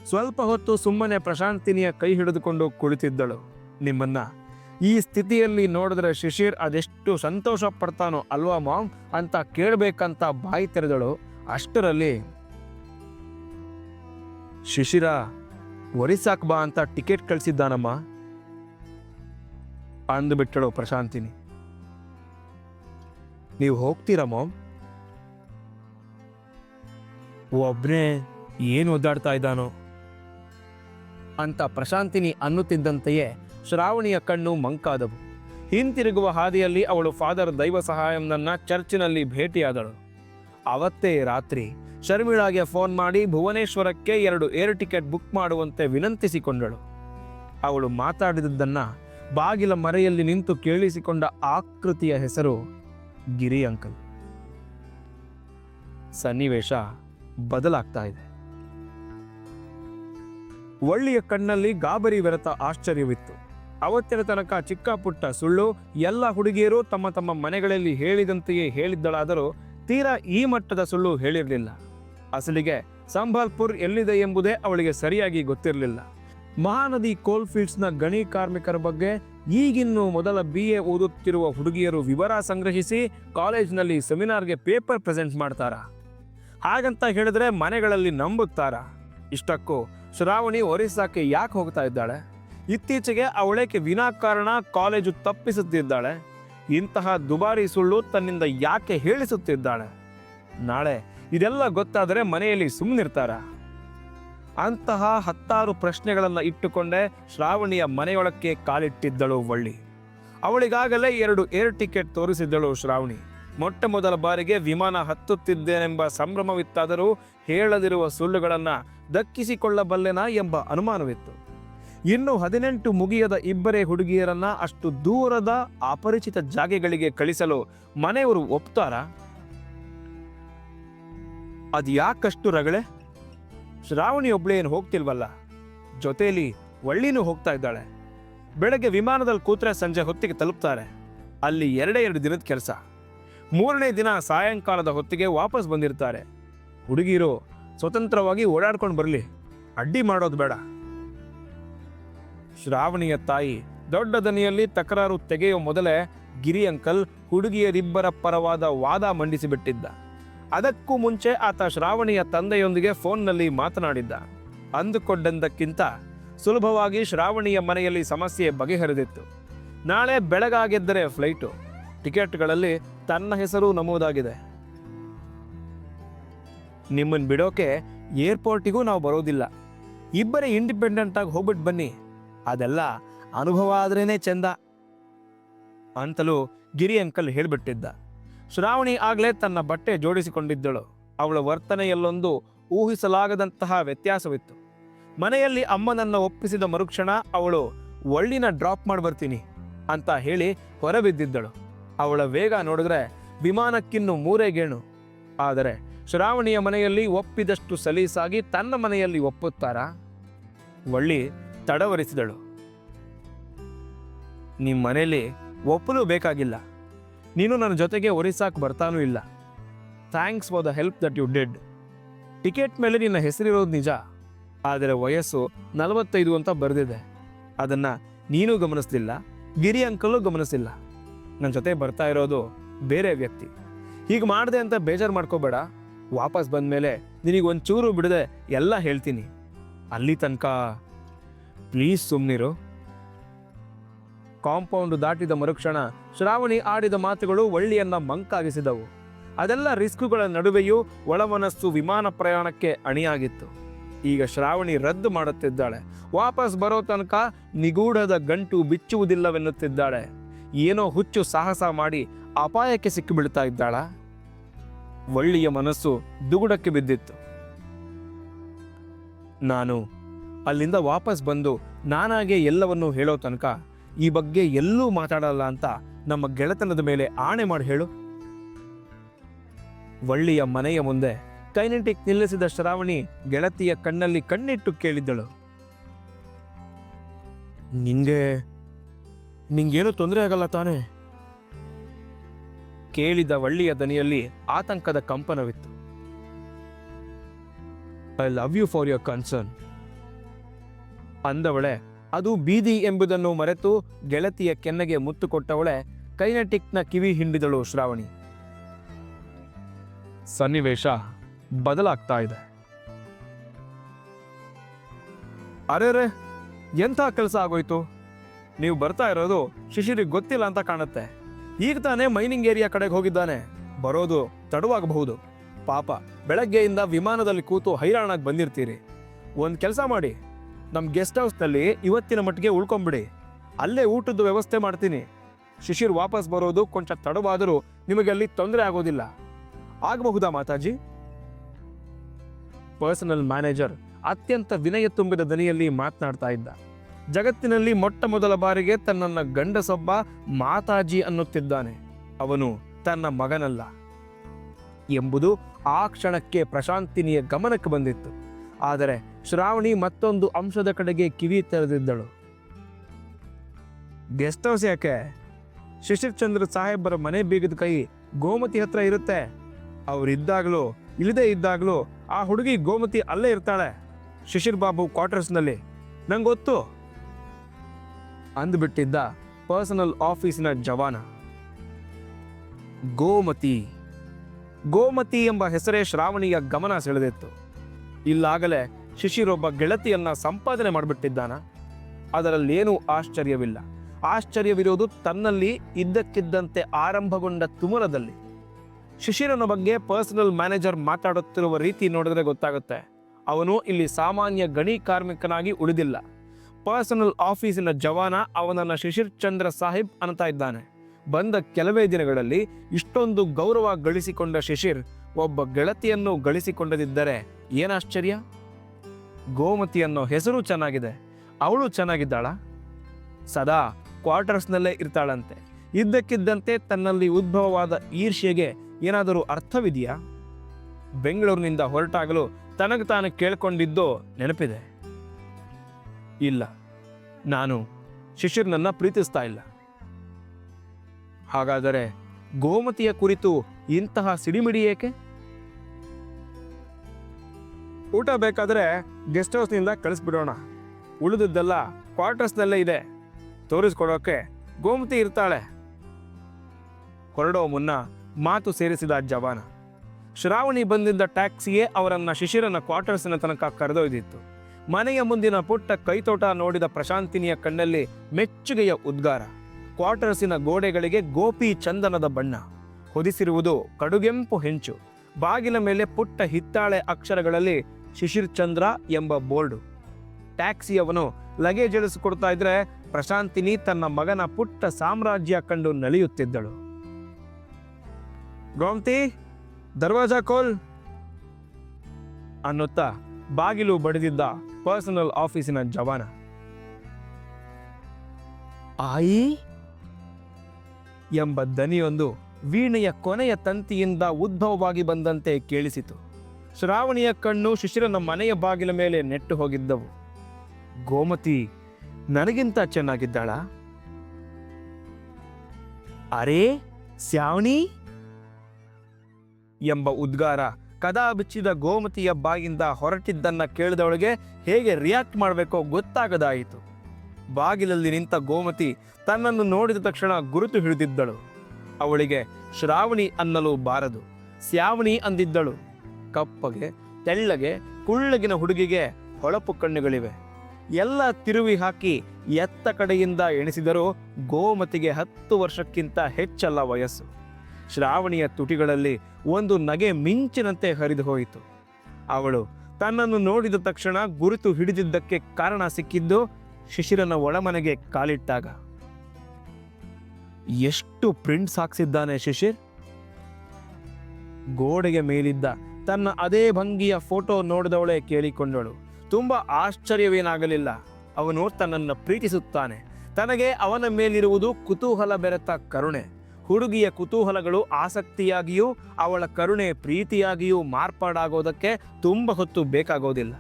ಸ್ವಲ್ಪ ಹೊತ್ತು ಸುಮ್ಮನೆ ಪ್ರಶಾಂತಿನಿಯ ಕೈ ಹಿಡಿದುಕೊಂಡು ಕುಳಿತಿದ್ದಳು. ನಿಮ್ಮನ್ನ ಈ ಸ್ಥಿತಿಯಲ್ಲಿ ನೋಡಿದ್ರೆ ಶಿಶಿರ್ ಅದೆಷ್ಟು ಸಂತೋಷ ಪಡ್ತಾನೋ ಅಲ್ವಾ ಮಾಮ್ ಅಂತ ಕೇಳಬೇಕಂತ ಬಾಯಿ ತೆರೆದಳು. ಅಷ್ಟರಲ್ಲಿ, ಶಿಶಿರ, ಒರಿಸಾಕ್ ಬಾ ಅಂತ ಟಿಕೆಟ್ ಕಳಿಸಿದ್ದಾನಮ್ಮ. ಅಂದುಬಿಟ್ಟಳು ಪ್ರಶಾಂತಿನಿ. ನೀವು ಹೋಗ್ತೀರಾ ಮಾಮ್ ಒಬ್ನೇ ಏನು ಒದ್ದಾಡ್ತಾ ಇದ್ದಾನೋ. ಅಂತ ಪ್ರಶಾಂತಿನಿ ಅನ್ನುತ್ತಿದ್ದಂತೆಯೇ ಶ್ರಾವಣಿಯ ಕಣ್ಣು ಮಂಕಾದವು. ಹಿಂತಿರುಗುವ ಹಾದಿಯಲ್ಲಿ ಅವಳು ಫಾದರ್ ದೈವ ಸಹಾಯಂನನ್ನ ಚರ್ಚಿನಲ್ಲಿ ಭೇಟಿಯಾದಳು. ಅವತ್ತೇ ರಾತ್ರಿ ಶರ್ಮಿಳಾಗೆ ಫೋನ್ ಮಾಡಿ ಭುವನೇಶ್ವರಕ್ಕೆ ಎರಡು ಏರ್ ಟಿಕೆಟ್ ಬುಕ್ ಮಾಡುವಂತೆ ವಿನಂತಿಸಿಕೊಂಡಳು. ಅವಳು ಮಾತಾಡಿದದ್ದನ್ನು ಬಾಗಿಲ ಮರೆಯಲ್ಲಿ ನಿಂತು ಕೇಳಿಸಿಕೊಂಡ ಆಕೃತಿಯ ಹೆಸರು ಗಿರಿ ಅಂಕಲ್. ಸನ್ನಿವೇಶ ಬದಲಾಗ್ತಾ ಇದೆ. ಒಳ್ಳೆಯ ಕಣ್ಣಲ್ಲಿ ಗಾಬರಿ ಬೆರೆತ ಆಶ್ಚರ್ಯವಿತ್ತು. ಅವತ್ತಿನ ತನಕ ಚಿಕ್ಕ ಪುಟ್ಟ ಸುಳ್ಳು ಎಲ್ಲ ಹುಡುಗಿಯರು ತಮ್ಮ ತಮ್ಮ ಮನೆಗಳಲ್ಲಿ ಹೇಳಿದಂತೆಯೇ ಹೇಳಿದ್ದಳಾದರೂ ತೀರಾ ಈ ಮಟ್ಟದ ಸುಳ್ಳು ಹೇಳಿರಲಿಲ್ಲ. ಅಸಲಿಗೆ ಸಂಬಾಲ್ಪುರ್ ಎಲ್ಲಿದೆ ಎಂಬುದೇ ಅವಳಿಗೆ ಸರಿಯಾಗಿ ಗೊತ್ತಿರಲಿಲ್ಲ. ಮಹಾನದಿ ಕೋಲ್ಫೀಲ್ಡ್ಸ್ನ ಗಣಿ ಕಾರ್ಮಿಕರ ಬಗ್ಗೆ ಈಗಿನ್ನು ಮೊದಲ ಬಿ ಎ ಓದುತ್ತಿರುವ ಹುಡುಗಿಯರು ವಿವರ ಸಂಗ್ರಹಿಸಿ ಕಾಲೇಜ್ನಲ್ಲಿ ಸೆಮಿನಾರ್ಗೆ ಪೇಪರ್ ಪ್ರೆಸೆಂಟ್ ಮಾಡ್ತಾರ? ಹಾಗಂತ ಹೇಳಿದ್ರೆ ಮನೆಗಳಲ್ಲಿ ನಂಬುತ್ತಾರಾ? ಇಷ್ಟಕ್ಕೂ ಶ್ರಾವಣಿ ಒರಿಸ್ಸಾಕ್ಕೆ ಯಾಕೆ ಹೋಗ್ತಾ ಇದ್ದಾಳೆ? ಇತ್ತೀಚೆಗೆ ಅವಳೇಕೆ ವಿನಾಕಾರಣ ಕಾಲೇಜು ತಪ್ಪಿಸುತ್ತಿದ್ದಾಳೆ? ಇಂತಹ ದುಬಾರಿ ಸುಳ್ಳು ತನ್ನಿಂದ ಯಾಕೆ ಹೇಳಿಸುತ್ತಿದ್ದಾಳೆ? ನಾಳೆ ಇದೆಲ್ಲ ಗೊತ್ತಾದರೆ ಮನೆಯಲ್ಲಿ ಸುಮ್ಮನಿರ್ತಾರ ಅಂತಹ ಹತ್ತಾರು ಪ್ರಶ್ನೆಗಳನ್ನು ಇಟ್ಟುಕೊಂಡೇ ಶ್ರಾವಣಿಯ ಮನೆಯೊಳಕ್ಕೆ ಕಾಲಿಟ್ಟಿದ್ದಳು ವಳ್ಳಿ. ಅವಳಿಗಾಗಲೇ ಎರಡು ಏರ್ ಟಿಕೆಟ್ ತೋರಿಸಿದ್ದಳು ಶ್ರಾವಣಿ. ಮೊಟ್ಟ ಮೊದಲ ಬಾರಿಗೆ ವಿಮಾನ ಹತ್ತುತ್ತಿದ್ದೇನೆಂಬ ಸಂಭ್ರಮವಿತ್ತಾದರೂ ಹೇಳದಿರುವ ಸುಳ್ಳುಗಳನ್ನು ದಕ್ಕಿಸಿಕೊಳ್ಳಬಲ್ಲೆನಾ ಎಂಬ ಅನುಮಾನವಿತ್ತು. ಇನ್ನು ಹದಿನೆಂಟು ಮುಗಿಯದ ಇಬ್ಬರೇ ಹುಡುಗಿಯರನ್ನ ಅಷ್ಟು ದೂರದ ಅಪರಿಚಿತ ಜಾಗೆಗಳಿಗೆ ಕಳಿಸಲು ಮನೆಯವರು ಒಪ್ತಾರಾ? ಅದು ಯಾಕಷ್ಟು ರಗಳೆ? ಶ್ರಾವಣಿ ಒಬ್ಳೇ ಏನು ಹೋಗ್ತಿಲ್ವಲ್ಲ? ಜೊತೆಯಲ್ಲಿ ಒಳ್ಳಿನೂ ಹೋಗ್ತಾ ಇದ್ದಾಳೆ. ಬೆಳಗ್ಗೆ ವಿಮಾನದಲ್ಲಿ ಕೂತ್ರೆ ಸಂಜೆ ಹೊತ್ತಿಗೆ ತಲುಪ್ತಾರೆ. ಅಲ್ಲಿ ಎರಡೇ ಎರಡು ದಿನದ ಕೆಲಸ. ಮೂರನೇ ದಿನ ಸಾಯಂಕಾಲದ ಹೊತ್ತಿಗೆ ವಾಪಸ್ ಬಂದಿರ್ತಾರೆ. ಹುಡುಗಿರು ಸ್ವತಂತ್ರವಾಗಿ ಓಡಾಡ್ಕೊಂಡು ಬರಲಿ. ಅಡ್ಡಿ ಮಾಡೋದು ಬೇಡ. ಶ್ರಾವಣಿಯ ತಾಯಿ. ದೊಡ್ಡ ದನಿಯಲ್ಲಿ ತಕರಾರು ತೆಗೆಯುವ ಮೊದಲೇ ಗಿರಿ ಅಂಕಲ್ ಹುಡುಗಿಯರಿಬ್ಬರ ಪರವಾದ ವಾದ ಮಂಡಿಸಿಬಿಟ್ಟಿದ್ದ. ಅದಕ್ಕೂ ಮುಂಚೆ ಆತ ಶ್ರಾವಣಿಯ ತಂದೆಯೊಂದಿಗೆ ಫೋನ್ನಲ್ಲಿ ಮಾತನಾಡಿದ್ದ. ಅಂದುಕೊಂಡಂದಕ್ಕಿಂತ ಸುಲಭವಾಗಿ ಶ್ರಾವಣಿಯ ಮನೆಯಲ್ಲಿ ಸಮಸ್ಯೆ ಬಗೆಹರಿದಿತ್ತು. ನಾಳೆ ಬೆಳಗಾಗೆದ್ದರೆ ಫ್ಲೈಟು. ಟಿಕೆಟ್ಗಳಲ್ಲಿ ತನ್ನ ಹೆಸರು ನಮೂದಾಗಿದೆ. ನಿಮ್ಮನ್ನು ಬಿಡೋಕೆ ಏರ್ಪೋರ್ಟಿಗೂ ನಾವು ಬರೋದಿಲ್ಲ. ಇಬ್ಬರೇ ಇಂಡಿಪೆಂಡೆಂಟಾಗಿ ಹೋಗ್ಬಿಟ್ಟು ಬನ್ನಿ. ಅದೆಲ್ಲ ಅನುಭವ ಆದ್ರೇನೆ ಚೆಂದ ಅಂತಲೂ ಗಿರಿ ಅಂಕಲ್ ಹೇಳಿಬಿಟ್ಟಿದ್ದ. ಶ್ರಾವಣಿ ಆಗಲೇ ತನ್ನ ಬಟ್ಟೆ ಜೋಡಿಸಿಕೊಂಡಿದ್ದಳು. ಅವಳ ವರ್ತನೆಯಲ್ಲೊಂದು ಊಹಿಸಲಾಗದಂತಹ ವ್ಯತ್ಯಾಸವಿತ್ತು. ಮನೆಯಲ್ಲಿ ಅಮ್ಮನನ್ನು ಒಪ್ಪಿಸಿದ ಮರುಕ್ಷಣ ಅವಳು ಒಳ್ಳಿನ ಡ್ರಾಪ್ ಮಾಡಿ ಬರ್ತೀನಿ ಅಂತ ಹೇಳಿ ಹೊರಬಿದ್ದಿದ್ದಳು. ಅವಳ ವೇಗ ನೋಡಿದ್ರೆ ವಿಮಾನಕ್ಕಿನ್ನು ಮೂರೇ ಗೇಣು ಆದರೆ ಶ್ರಾವಣಿಯ ಮನೆಯಲ್ಲಿ ಒಪ್ಪಿದಷ್ಟು ಸಲೀಸಾಗಿ ತನ್ನ ಮನೆಯಲ್ಲಿ ಒಪ್ಪುತ್ತಾರಾ? ಒಳ್ಳಿ ತಡವರಿಸಿದಳು. ನಿಮ್ಮ ಮನೇಲಿ ಒಪ್ಪಲು ಬೇಕಾಗಿಲ್ಲ. ನೀನು ನನ್ನ ಜೊತೆಗೆ ಒರಿಸ್ಸಾಕ್ ಬರ್ತಾನೂ ಇಲ್ಲ. Thanks for the help that you did ticket ಮೇಲೆ ನಿನ್ನ ಹೆಸರಿರೋದು ನಿಜ, ಆದರೆ ವಯಸ್ಸು ನಲವತ್ತೈದು ಅಂತ ಬರೆದಿದೆ. ಅದನ್ನು ನೀನು ಗಮನಿಸ್ಲಿಲ್ಲ, ಗಿರಿ ಅಂಕಲು ಗಮನಿಸಿಲ್ಲ ನನ್ನ ಜೊತೆ ಬರ್ತಾ ಇರೋದು ಬೇರೆ ವ್ಯಕ್ತಿ. ಹೀಗೆ ಮಾಡಿದೆ ಅಂತ ಬೇಜಾರು ಮಾಡ್ಕೋಬೇಡ. ವಾಪಸ್ ಬಂದಮೇಲೆ ನಿನಗೆ ಒಂಚೂರು ಬಿಡದೆ ಎಲ್ಲ ಹೇಳ್ತೀನಿ. ಅಲ್ಲಿ ತನಕ ಪ್ಲೀಸ್ ಸುಮ್ಮನಿರು ಕಾಂಪೌಂಡ್ ದಾಟಿದ ಮರುಕ್ಷಣ ಶ್ರಾವಣಿ ಆಡಿದ ಮಾತುಗಳು ಒಳ್ಳಿಯನ್ನ ಮಂಕಾಗಿಸಿದವು. ಅದೆಲ್ಲ ರಿಸ್ಕುಗಳ ನಡುವೆಯೂ ಒಳಮನಸ್ಸು ವಿಮಾನ ಪ್ರಯಾಣಕ್ಕೆ ಅಣಿಯಾಗಿತ್ತು. ಈಗ ಶ್ರಾವಣಿ ರದ್ದು ಮಾಡುತ್ತಿದ್ದಾಳೆ. ವಾಪಸ್ ಬರೋ ತನಕ ನಿಗೂಢದ ಗಂಟು ಬಿಚ್ಚುವುದಿಲ್ಲವೆನ್ನುತ್ತಿದ್ದಾಳೆ. ಏನೋ ಹುಚ್ಚು ಸಾಹಸ ಮಾಡಿ ಅಪಾಯಕ್ಕೆ ಸಿಕ್ಕಿಬಿಡ್ತಾ ಇದ್ದಾಳ? ಒಳ್ಳೆಯ ಮನಸ್ಸು ದುಗುಡಕ್ಕೆ ಬಿದ್ದಿತ್ತು. ನಾನು ಅಲ್ಲಿಂದ ವಾಪಸ್ ಬಂದು ನಾನಾಗೆ ಎಲ್ಲವನ್ನೂ ಹೇಳೋ ತನಕ ಈ ಬಗ್ಗೆ ಎಲ್ಲೂ ಮಾತಾಡಲ್ಲ ಅಂತ ನಮ್ಮ ಗೆಳೆತನದ ಮೇಲೆ ಆಣೆ ಮಾಡಿ ಹೇಳು. ವಳ್ಳಿಯ ಮನೆಯ ಮುಂದೆ ಕೈನೆಟಿಕ್ ನಿಲ್ಲಿಸಿದ ಶ್ರಾವಣಿ ಗೆಳತಿಯ ಕಣ್ಣಲ್ಲಿ ಕಣ್ಣಿಟ್ಟು ಕೇಳಿದ್ದಳು. ನಿಂಗೆ, ನಿಂಗೇನು ತೊಂದರೆ ಆಗಲ್ಲ ತಾನೆ? ಕೇಳಿದ ವಳ್ಳಿಯ ದನಿಯಲ್ಲಿ ಆತಂಕದ ಕಂಪನವಿತ್ತು. I love you for your concern ಅಂದವಳೆ ಅದು ಬೀದಿ ಎಂಬುದನ್ನು ಮರೆತು ಗೆಳತಿಯ ಕೆನ್ನೆಗೆ ಮುತ್ತು ಕೊಟ್ಟವಳೆ ಕೈನೆಟಿಕ್ನ ಕಿವಿ ಹಿಂಡಿದಳು ಶ್ರಾವಣಿ. ಸನ್ನಿವೇಶ ಬದಲಾಗ್ತಾ ಇದೆ. ಅರೆರೆ ಎಂಥ ಕೆಲಸ ಆಗೋಯ್ತು? ನೀವು ಬರ್ತಾ ಇರೋದು ಶಿಶಿರಿಗೆ ಗೊತ್ತಿಲ್ಲ ಅಂತ ಕಾಣುತ್ತೆ. ಈಗ ತಾನೇ ಮೈನಿಂಗ್ ಏರಿಯಾ ಕಡೆಗೆ ಹೋಗಿದ್ದಾನೆ. ಬರೋದು ತಡವಾಗಬಹುದು. ಪಾಪ ಬೆಳಗ್ಗೆಯಿಂದ ವಿಮಾನದಲ್ಲಿ ಕೂತು ಹೈರಾಣಾಗಿ ಬಂದಿರ್ತೀರಿ. ಒಂದು ಕೆಲಸ ಮಾಡಿ. ನಮ್ಮ ಗೆಸ್ಟ್ ಹೌಸ್ನಲ್ಲಿ ಇವತ್ತಿನ ಮಟ್ಟಿಗೆ ಉಳ್ಕೊಂಬಿಡಿ. ಅಲ್ಲೇ ಊಟದ ವ್ಯವಸ್ಥೆ ಮಾಡ್ತೀನಿ. ಶಿಶಿರ್ ವಾಪಸ್ ಬರೋದು ಕೊಂಚ ತಡವಾದರೂ ನಿಮಗೆ ಅಲ್ಲಿ ತೊಂದರೆ ಆಗೋದಿಲ್ಲ. ಆಗಬಹುದಾ ಮಾತಾಜಿ? ಪರ್ಸನಲ್ ಮ್ಯಾನೇಜರ್ ಅತ್ಯಂತ ವಿನಯ ತುಂಬಿದ ದನಿಯಲ್ಲಿ ಮಾತನಾಡ್ತಾ ಇದ್ದ. ಜಗತ್ತಿನಲ್ಲಿ ಮೊಟ್ಟ ಮೊದಲ ಬಾರಿಗೆ ತನ್ನನ್ನ ಗಂಡಸೊಬ್ಬ ಮಾತಾಜಿ ಅನ್ನುತ್ತಿದ್ದಾನೆ. ಅವನು ತನ್ನ ಮಗನಲ್ಲ. ಎಂಬುದು ಆ ಕ್ಷಣಕ್ಕೆ ಪ್ರಶಾಂತಿನಿಯ ಗಮನಕ್ಕೆ ಬಂದಿತ್ತು. ಆದರೆ ಶ್ರಾವಣಿ ಮತ್ತೊಂದು ಅಂಶದ ಕಡೆಗೆ ಕಿವಿ ತೆರೆದಿದ್ದಳು. ಗೆಸ್ಟ್ ಹೌಸ್ ಯಾಕೆ? ಶಿಶಿರ್ ಚಂದ್ರ ಸಾಹೇಬರ ಮನೆ ಬೀಗದ ಕೈ ಗೋಮತಿ ಹತ್ರ ಇರುತ್ತೆ. ಅವರಿದ್ದಾಗಲೂ ಇಲ್ಲದೆ ಇದ್ದಾಗಲೂ ಆ ಹುಡುಗಿ ಗೋಮತಿ ಅಲ್ಲೇ ಇರ್ತಾಳೆ. ಶಿಶಿರ್ ಬಾಬು ಕ್ವಾರ್ಟರ್ಸ್ನಲ್ಲಿ ನಂಗೆ ಗೊತ್ತು. ಅಂದ್ಬಿಟ್ಟಿದ್ದ ಪರ್ಸನಲ್ ಆಫೀಸಿನ ಜವಾನ. ಗೋಮತಿ. ಗೋಮತಿ ಎಂಬ ಹೆಸರೇ ಶ್ರಾವಣಿಯ ಗಮನ ಸೆಳೆದಿತ್ತು. ಇಲ್ಲಾಗಲೇ ಶಿಶಿರೊಬ್ಬ ಗೆಳತಿಯನ್ನ ಸಂಪಾದನೆ ಮಾಡಿಬಿಟ್ಟಿದ್ದಾನ. ಅದರಲ್ಲೇನೂ ಆಶ್ಚರ್ಯವಿಲ್ಲ. ಆಶ್ಚರ್ಯವಿರೋದು ತನ್ನಲ್ಲಿ ಇದ್ದಕ್ಕಿದ್ದಂತೆ ಆರಂಭಗೊಂಡ ತುಮುರದಲ್ಲಿ ಶಿಶಿರನ ಬಗ್ಗೆ ಪರ್ಸನಲ್ ಮ್ಯಾನೇಜರ್ ಮಾತಾಡುತ್ತಿರುವ ರೀತಿ ನೋಡಿದ್ರೆ ಗೊತ್ತಾಗುತ್ತೆ. ಅವನು ಇಲ್ಲಿ ಸಾಮಾನ್ಯ ಗಣಿ ಕಾರ್ಮಿಕನಾಗಿ ಉಳಿದಿಲ್ಲ. ಪರ್ಸನಲ್ ಆಫೀಸಿನ ಜವಾನ ಅವನನ್ನ ಶಿಶಿರ್ ಚಂದ್ರ ಸಾಹಿಬ್ ಅಂತ ಇದ್ದಾನೆ. ಬಂದ ಕೆಲವೇ ದಿನಗಳಲ್ಲಿ ಇಷ್ಟೊಂದು ಗೌರವ ಗಳಿಸಿಕೊಂಡ ಶಿಶಿರ್ ಒಬ್ಬ ಗೆಳತಿಯನ್ನು ಗಳಿಸಿಕೊಂಡದಿದ್ದರೆ ಏನಾಶ್ಚರ್ಯ ಗೋಮತಿ ಅನ್ನೋ ಹೆಸರು ಚೆನ್ನಾಗಿದೆ, ಅವಳು ಚೆನ್ನಾಗಿದ್ದಾಳ? ಸದಾ ಕ್ವಾರ್ಟರ್ಸ್ನಲ್ಲೇ ಇರ್ತಾಳಂತೆ, ಇದ್ದಕ್ಕಿದ್ದಂತೆ ತನ್ನಲ್ಲಿ ಉದ್ಭವವಾದ ಈರ್ಷೆಗೆ ಏನಾದರೂ ಅರ್ಥವಿದೆಯಾ? ಬೆಂಗಳೂರಿನಿಂದ ಹೊರಟಾಗಲು ತನಗೆ ತಾನು ಕೇಳಿಕೊಂಡಿದ್ದು ನೆನಪಿದೆ. ಇಲ್ಲ, ನಾನು ಶಿಶಿರ್ನನ್ನು ಪ್ರೀತಿಸ್ತಾ ಇಲ್ಲ. ಹಾಗಾದರೆ ಗೋಮತಿಯ ಕುರಿತು ಇಂತಹ ಸಿಡಿಮಿಡಿ ಏಕೆ? ಊಟ ಬೇಕಾದರೆ ಗೆಸ್ಟ್ ಹೌಸ್ನಿಂದ ಕಳಿಸ್ಬಿಡೋಣ. ಉಳಿದದ್ದೆಲ್ಲ ಕ್ವಾರ್ಟರ್ಸ್ನಲ್ಲೇ ಇದೆ. ತೋರಿಸ್ಕೊಡೋಕೆ ಗೋಮತಿ ಇರ್ತಾಳೆ. ಹೊರಡೋ ಮುನ್ನ ಮಾತು ಸೇರಿಸಿದ ಜವಾನ. ಶ್ರಾವಣಿ ಬಂದಿದ್ದ ಟ್ಯಾಕ್ಸಿಯೇ ಅವರನ್ನ ಶಿಶಿರನ ಕ್ವಾರ್ಟರ್ಸಿನ ತನಕ ಕರೆದೊಯ್ದಿತ್ತು. ಮನೆಯ ಮುಂದಿನ ಪುಟ್ಟ ಕೈತೋಟ ನೋಡಿದ ಪ್ರಶಾಂತಿನಿಯ ಕಣ್ಣಲ್ಲಿ ಮೆಚ್ಚುಗೆಯ ಉದ್ಗಾರ. ಕ್ವಾರ್ಟರ್ಸಿನ ಗೋಡೆಗಳಿಗೆ ಗೋಪಿ ಚಂದನದ ಬಣ್ಣ. ಹೊದಿಸಿರುವುದು ಕಡುಗೆಂಪು ಹೆಂಚು. ಬಾಗಿಲ ಮೇಲೆ ಪುಟ್ಟ ಹಿತ್ತಾಳೆ ಅಕ್ಷರಗಳಲ್ಲಿ ಶಿಶಿರ್ ಚಂದ್ರ ಎಂಬ ಬೋರ್ಡು. ಟ್ಯಾಕ್ಸಿಯವನು ಲಗೇಜ್ ಇಳಿಸಿಕೊಡ್ತಾ ಇದ್ರೆ ಪ್ರಶಾಂತಿನಿ ತನ್ನ ಮಗನ ಪುಟ್ಟ ಸಾಮ್ರಾಜ್ಯ ಕಂಡು ನಲಿಯುತ್ತಿದ್ದಳು. ಗೋಮತಿ ದರ್ವಾಜಾ ಕೋಲ್! ಅನ್ನುತ್ತಾ ಬಾಗಿಲು ಬಡಿದಿದ್ದ ಪರ್ಸನಲ್ ಆಫೀಸಿನ ಜವಾನ. ಆಯಿ? ಎಂಬ ದನಿಯೊಂದು ವೀಣೆಯ ಕೊನೆಯ ತಂತಿಯಿಂದ ಉದ್ಭವವಾಗಿ ಬಂದಂತೆ ಕೇಳಿಸಿತು. ಶ್ರಾವಣಿಯ ಕಣ್ಣು ಶಿಶಿರನ ಮನೆಯ ಬಾಗಿಲ ಮೇಲೆ ನೆಟ್ಟು ಹೋಗಿದ್ದವು. ಗೋಮತಿ, ನನಗಿಂತ ಚೆನ್ನಾಗಿದ್ದಾಳ? ಅರೇ ಸ್ಯಾವಣಿ ಎಂಬ ಉದ್ಗಾರ ಕದಾ ಬಿಚ್ಚಿದ ಗೋಮತಿಯ ಬಾಗಿಂದ ಹೊರಟಿದ್ದನ್ನ ಕೇಳಿದವಳಿಗೆ ಹೇಗೆ ರಿಯಾಕ್ಟ್ ಮಾಡಬೇಕೋ ಗೊತ್ತಾಗದಾಯಿತು. ಬಾಗಿಲಲ್ಲಿ ನಿಂತ ಗೋಮತಿ ತನ್ನನ್ನು ನೋಡಿದ ತಕ್ಷಣ ಗುರುತು ಹಿಡಿದಿದ್ದಳು. ಅವಳಿಗೆ, ಶ್ರಾವಣಿ ಅನ್ನಲು ಬಾರದು. ಸ್ಯಾವಣಿ ಅಂದಿದ್ದಳು. ಕಪ್ಪಗೆ, ತೆಳ್ಳಗೆ, ಕುಳ್ಳಗಿನ ಹುಡುಗಿಗೆ ಹೊಳಪು ಕಣ್ಣುಗಳಿವೆ. ಎಲ್ಲ ತಿರುವಿ ಹಾಕಿ ಎತ್ತ ಕಡೆಯಿಂದ ಎಣಿಸಿದರೂ ಗೋಮತಿಗೆ ಹತ್ತು ವರ್ಷಕ್ಕಿಂತ ಹೆಚ್ಚಲ್ಲ ವಯಸ್ಸು. ಶ್ರಾವಣಿಯ ತುಟಿಗಳಲ್ಲಿ ಒಂದು ನಗೆ ಮಿಂಚಿನಂತೆ ಹರಿದು ಹೋಯಿತು. ಅವಳು ತನ್ನನ್ನು ನೋಡಿದ ತಕ್ಷಣ ಗುರುತು ಹಿಡಿದಿದ್ದಕ್ಕೆ ಕಾರಣ ಸಿಕ್ಕಿದ್ದು ಶಿಶಿರನ ಒಳಮನೆಗೆ ಕಾಲಿಟ್ಟಾಗ. ಎಷ್ಟು ಪ್ರಿಂಟ್ಸ್ ಹಾಕ್ಸಿದ್ದಾನೆ ಶಿಶಿರ್? ಗೋಡೆಗೆ ಮೇಲಿದ್ದ ತನ್ನ ಅದೇ ಭಂಗಿಯ ಫೋಟೋ ನೋಡಿದವಳೇ ಕೇಳಿಕೊಂಡಳು. ತುಂಬ ಆಶ್ಚರ್ಯವೇನಾಗಲಿಲ್ಲ. ಅವನು ತನ್ನನ್ನು ಪ್ರೀತಿಸುತ್ತಾನೆ. ತನಗೆ ಅವನ ಮೇಲಿರುವುದು ಕುತೂಹಲ ಬೆರೆತ ಕರುಣೆ. ಹುಡುಗಿಯ ಕುತೂಹಲಗಳು ಆಸಕ್ತಿಯಾಗಿಯೂ, ಅವಳ ಕರುಣೆ ಪ್ರೀತಿಯಾಗಿಯೂ ಮಾರ್ಪಾಡಾಗೋದಕ್ಕೆ ತುಂಬ ಹೊತ್ತು ಬೇಕಾಗೋದಿಲ್ಲ.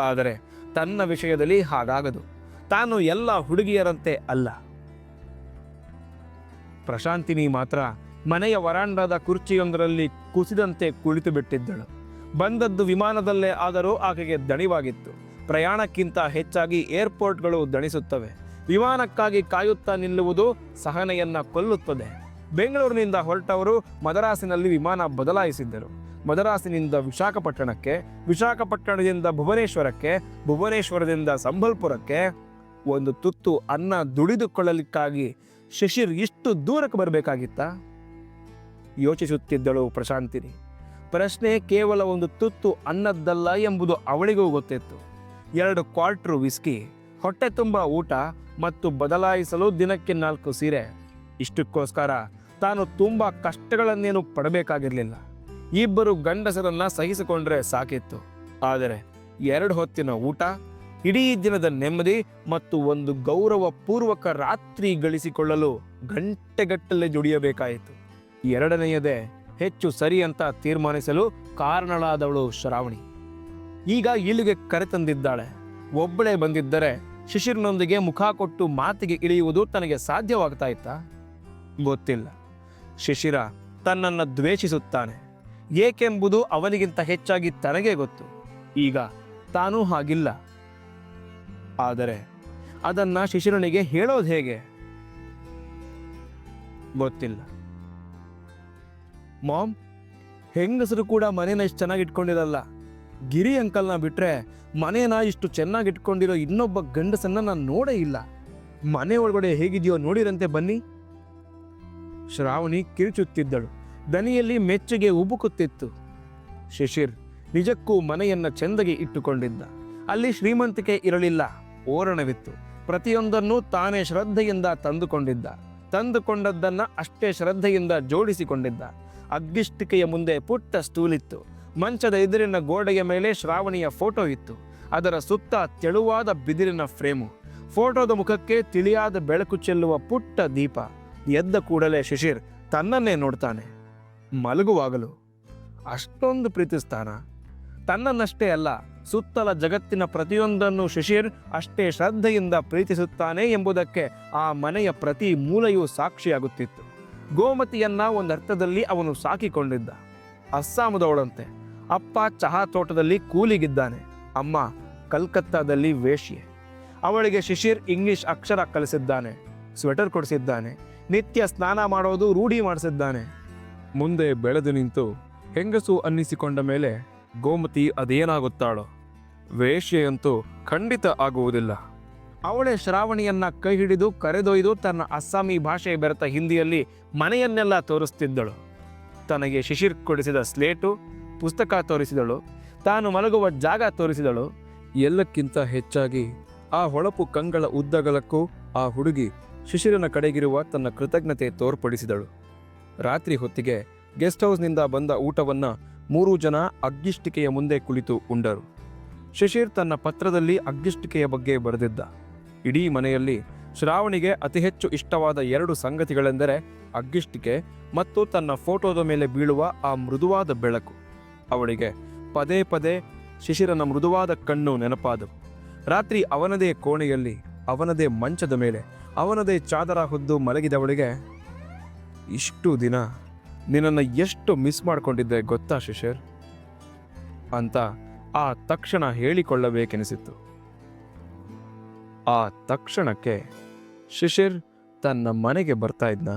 ಆದರೆ ತನ್ನ ವಿಷಯದಲ್ಲಿ ಹಾಗಾಗದು. ತಾನು ಎಲ್ಲ ಹುಡುಗಿಯರಂತೆ ಅಲ್ಲ. ಪ್ರಶಾಂತಿನಿ ಮಾತ್ರ ಮನೆಯ ವರಾಂಡದ ಕುರ್ಚಿಯೊಂದರಲ್ಲಿ ಕುಸಿದಂತೆ ಕುಳಿತು ಬಿಟ್ಟಿದ್ದಳು. ಬಂದದ್ದು ವಿಮಾನದಲ್ಲೇ ಆದರೂ ಆಕೆಗೆ ದಣಿವಾಗಿತ್ತು. ಪ್ರಯಾಣಕ್ಕಿಂತ ಹೆಚ್ಚಾಗಿ ಏರ್ಪೋರ್ಟ್ಗಳು ದಣಿಸುತ್ತವೆ. ವಿಮಾನಕ್ಕಾಗಿ ಕಾಯುತ್ತಾ ನಿಲ್ಲುವುದು ಸಹನೆಯನ್ನ ಕೊಲ್ಲುತ್ತದೆ. ಬೆಂಗಳೂರಿನಿಂದ ಹೊರಟವರು ಮದರಾಸಿನಲ್ಲಿ ವಿಮಾನ ಬದಲಾಯಿಸಿದ್ದರು. ಮದರಾಸಿನಿಂದ ವಿಶಾಖಪಟ್ಟಣಕ್ಕೆ, ವಿಶಾಖಪಟ್ಟಣದಿಂದ ಭುವನೇಶ್ವರಕ್ಕೆ, ಭುವನೇಶ್ವರದಿಂದ ಸಂಬಲ್ಪುರಕ್ಕೆ ಒಂದು ತುತ್ತು ಅನ್ನ ದುಡಿದುಕೊಳ್ಳಲಿಕ್ಕಾಗಿ ಶಿಶಿರ್ ಇಷ್ಟು ದೂರಕ್ಕೆ ಬರಬೇಕಾಗಿತ್ತಾ? ಯೋಚಿಸುತ್ತಿದ್ದಳು ಪ್ರಶಾಂತಿನಿ. ಪ್ರಶ್ನೆ ಕೇವಲ ಒಂದು ತುತ್ತು ಅನ್ನದ್ದಲ್ಲ ಎಂಬುದು ಅವಳಿಗೂ ಗೊತ್ತಿತ್ತು. ಎರಡು ಕ್ವಾರ್ಟ್ರು ವಿಸ್ಕಿ, ಹೊಟ್ಟೆ ತುಂಬ ಊಟ ಮತ್ತು ಬದಲಾಯಿಸಲು ದಿನಕ್ಕೆ ನಾಲ್ಕು ಸೀರೆ. ಇಷ್ಟಕ್ಕೋಸ್ಕರ ತಾನು ತುಂಬ ಕಷ್ಟಗಳನ್ನೇನು ಪಡಬೇಕಾಗಿರಲಿಲ್ಲ. ಇಬ್ಬರು ಗಂಡಸರನ್ನ ಸಹಿಸಿಕೊಂಡ್ರೆ ಸಾಕಿತ್ತು. ಆದರೆ ಎರಡು ಹೊತ್ತಿನ ಊಟ, ಇಡೀ ದಿನದ ನೆಮ್ಮದಿ ಮತ್ತು ಒಂದು ಗೌರವಪೂರ್ವಕ ರಾತ್ರಿ ಗಳಿಸಿಕೊಳ್ಳಲು ಗಂಟೆಗಟ್ಟಲೆ ದುಡಿಯಬೇಕಾಯಿತು. ಎರಡನೆಯದೇ ಹೆಚ್ಚು ಸರಿ ಅಂತ ತೀರ್ಮಾನಿಸಲು ಕಾರಣಳಾದವಳು ಶ್ರಾವಣಿ. ಈಗ ಇಲ್ಲಿಗೆ ಕರೆತಂದಿದ್ದಾಳೆ ಒಬ್ಬಳೇ ಬಂದಿದ್ದರೆ ಶಿಶಿರನೊಂದಿಗೆ ಮುಖ ಕೊಟ್ಟು ಮಾತಿಗೆ ಇಳಿಯುವುದು ತನಗೆ ಸಾಧ್ಯವಾಗ್ತಾ ಇತ್ತಾ? ಗೊತ್ತಿಲ್ಲ. ಶಿಶಿರ ತನ್ನನ್ನು ದ್ವೇಷಿಸುತ್ತಾನೆ. ಏಕೆಂಬುದು ಅವನಿಗಿಂತ ಹೆಚ್ಚಾಗಿ ತನಗೇ ಗೊತ್ತು. ಈಗ ತಾನೂ ಹಾಗಿಲ್ಲ. ಆದರೆ ಅದನ್ನು ಶಿಶಿರನಿಗೆ ಹೇಳೋದು ಹೇಗೆ? ಗೊತ್ತಿಲ್ಲ. ಮಾಮ್ ಹೆಂಗಸರು ಕೂಡ ಮನೇನ ಇಷ್ಟು ಚೆನ್ನಾಗಿ ಇಟ್ಕೊಂಡಿರಲ್ಲ. ಗಿರಿ ಅಂಕಲ್ನ ಬಿಟ್ಟರೆ ಮನೇನ ಇಷ್ಟು ಚೆನ್ನಾಗಿ ಇಟ್ಕೊಂಡಿರೋ ಇನ್ನೊಬ್ಬ ಗಂಡಸನ್ನ ನಾನು ನೋಡೇ ಇಲ್ಲ. ಮನೆ ಒಳಗಡೆ ಹೇಗಿದೆಯೋ ನೋಡಿರಂತೆ ಬನ್ನಿ. ಶ್ರಾವಣಿ ಕಿರುಚುತ್ತಿದ್ದಳು. ದನಿಯಲ್ಲಿ ಮೆಚ್ಚುಗೆ ಉಬುಕುತ್ತಿತ್ತು. ಶಿಶಿರ್ ನಿಜಕ್ಕೂ ಮನೆಯನ್ನ ಚೆಂದಗೆ ಇಟ್ಟುಕೊಂಡಿದ್ದ. ಅಲ್ಲಿ ಶ್ರೀಮಂತಿಕೆ ಇರಲಿಲ್ಲ. ಓರಣವಿತ್ತು. ಪ್ರತಿಯೊಂದನ್ನು ತಾನೇ ಶ್ರದ್ಧೆಯಿಂದ ತಂದುಕೊಂಡಿದ್ದ. ತಂದುಕೊಂಡದ್ದನ್ನು ಅಷ್ಟೇ ಶ್ರದ್ಧೆಯಿಂದ ಜೋಡಿಸಿಕೊಂಡಿದ್ದ. ಅಗ್ಗಿಷ್ಟಿಕೆಯ ಮುಂದೆ ಪುಟ್ಟ ಸ್ಟೂಲಿತ್ತು ಮಂಚದ ಎದುರಿನ ಗೋಡೆಯ ಮೇಲೆ ಶ್ರಾವಣಿಯ ಫೋಟೋ ಇತ್ತು. ಅದರ ಸುತ್ತ ತೆಳುವಾದ ಬಿದಿರಿನ ಫ್ರೇಮು. ಫೋಟೋದ ಮುಖಕ್ಕೆ ತಿಳಿಯಾದ ಬೆಳಕು ಚೆಲ್ಲುವ ಪುಟ್ಟ ದೀಪ. ಎದ್ದ ಕೂಡಲೇ ಶಿಶಿರ್ ತನ್ನನ್ನೇ ನೋಡ್ತಾನೆ. ಮಲಗುವಾಗಲು. ಅಷ್ಟೊಂದು ಪ್ರೀತಿಸ್ತಾನ ತನ್ನನ್ನಷ್ಟೇ ಅಲ್ಲ, ಸುತ್ತಲ ಜಗತ್ತಿನ ಪ್ರತಿಯೊಂದನ್ನು ಶಿಶಿರ್ ಅಷ್ಟೇ ಶ್ರದ್ಧೆಯಿಂದ ಪ್ರೀತಿಸುತ್ತಾನೆ ಎಂಬುದಕ್ಕೆ ಆ ಮನೆಯ ಪ್ರತಿ ಮೂಲೆಯೂ ಸಾಕ್ಷಿಯಾಗುತ್ತಿತ್ತು. ಗೋಮತಿಯನ್ನ ಒಂದರ್ಥದಲ್ಲಿ ಅವನು ಸಾಕಿಕೊಂಡಿದ್ದ. ಅಸ್ಸಾಮದವಳಂತೆ. ಅಪ್ಪ ಚಹಾ ತೋಟದಲ್ಲಿ ಕೂಲಿಗಿದ್ದಾನೆ. ಅಮ್ಮ ಕಲ್ಕತ್ತಾದಲ್ಲಿ ವೇಶ್ಯೆ. ಅವಳಿಗೆ ಶಿಶಿರ್ ಇಂಗ್ಲಿಷ್ ಅಕ್ಷರ ಕಲಿಸಿದ್ದಾನೆ. ಸ್ವೆಟರ್ ಕೊಡಿಸಿದ್ದಾನೆ. ನಿತ್ಯ ಸ್ನಾನ ಮಾಡೋದು ರೂಢಿ ಮಾಡಿಸಿದ್ದಾನೆ. ಮುಂದೆ ಬೆಳೆದು ನಿಂತು ಹೆಂಗಸು ಅನ್ನಿಸಿಕೊಂಡ ಮೇಲೆ ಗೋಮತಿ ಅದೇನಾಗುತ್ತಾಳೋ. ವೇಶ್ಯೆಯಂತೂ ಖಂಡಿತ ಆಗುವುದಿಲ್ಲ. ಅವಳೇ ಶ್ರಾವಣಿಯನ್ನ ಕೈ ಹಿಡಿದು ಕರೆದೊಯ್ದು ತನ್ನ ಅಸ್ಸಾಮಿ ಭಾಷೆ ಬೆರೆತ ಹಿಂದಿಯಲ್ಲಿ ಮನೆಯನ್ನೆಲ್ಲ ತೋರಿಸ್ತಿದ್ದಳು. ತನಗೆ ಶಿಶಿರ್ ಕೊಡಿಸಿದ ಸ್ಲೇಟು, ಪುಸ್ತಕ ತೋರಿಸಿದಳು, ತಾನು ಮಲಗುವ ಜಾಗ ತೋರಿಸಿದಳು. ಎಲ್ಲಕ್ಕಿಂತ ಹೆಚ್ಚಾಗಿ ಆ ಹೊಳಪು ಕಂಗಳ ಉದ್ದಗಲಕ್ಕೂ ಆ ಹುಡುಗಿ ಶಿಶಿರನ ಕಡೆಗಿರುವ ತನ್ನ ಕೃತಜ್ಞತೆ ತೋರ್ಪಡಿಸಿದಳು. ರಾತ್ರಿ ಹೊತ್ತಿಗೆ ಗೆಸ್ಟ್ ಹೌಸ್ನಿಂದ ಬಂದ ಊಟವನ್ನ ಮೂರು ಜನ ಅಗ್ಗಿಷ್ಟಿಕೆಯ ಮುಂದೆ ಕುಳಿತು ಉಂಡರು. ಶಿಶಿರ್ ತನ್ನ ಪತ್ರದಲ್ಲಿ ಅಗ್ಗಿಷ್ಟಿಕೆಯ ಬಗ್ಗೆ ಬರೆದಿದ್ದ. ಇಡೀ ಮನೆಯಲ್ಲಿ ಶ್ರಾವಣಿಗೆ ಅತಿ ಹೆಚ್ಚು ಇಷ್ಟವಾದ ಎರಡು ಸಂಗತಿಗಳೆಂದರೆ ಅಗ್ಗಿಷ್ಟಿಕೆ ಮತ್ತು ತನ್ನ ಫೋಟೋದ ಮೇಲೆ ಬೀಳುವ ಆ ಮೃದುವಾದ ಬೆಳಕು. ಅವಳಿಗೆ ಪದೇ ಪದೇ ಶಿಶಿರನ ಮೃದುವಾದ ಕಣ್ಣು ನೆನಪಾದವು. ರಾತ್ರಿ ಅವನದೇ ಕೋಣೆಯಲ್ಲಿ, ಅವನದೇ ಮಂಚದ ಮೇಲೆ, ಅವನದೇ ಚಾದರ ಹೊದ್ದು ಮಲಗಿದವಳಿಗೆ, ಇಷ್ಟು ದಿನ ನಿನ್ನನ್ನು ಎಷ್ಟು ಮಿಸ್ ಮಾಡಿಕೊಂಡಿದ್ದೆ ಗೊತ್ತಾ ಶಿಶಿರ್? ಅಂತ ಆ ತಕ್ಷಣ ಹೇಳಿಕೊಳ್ಳಬೇಕೆನಿಸಿತ್ತು. ಆ ತಕ್ಷಣಕ್ಕೆ ಶಿಶಿರ್ ತನ್ನ ಮನೆಗೆ ಬರ್ತಾ ಇದ್ನ.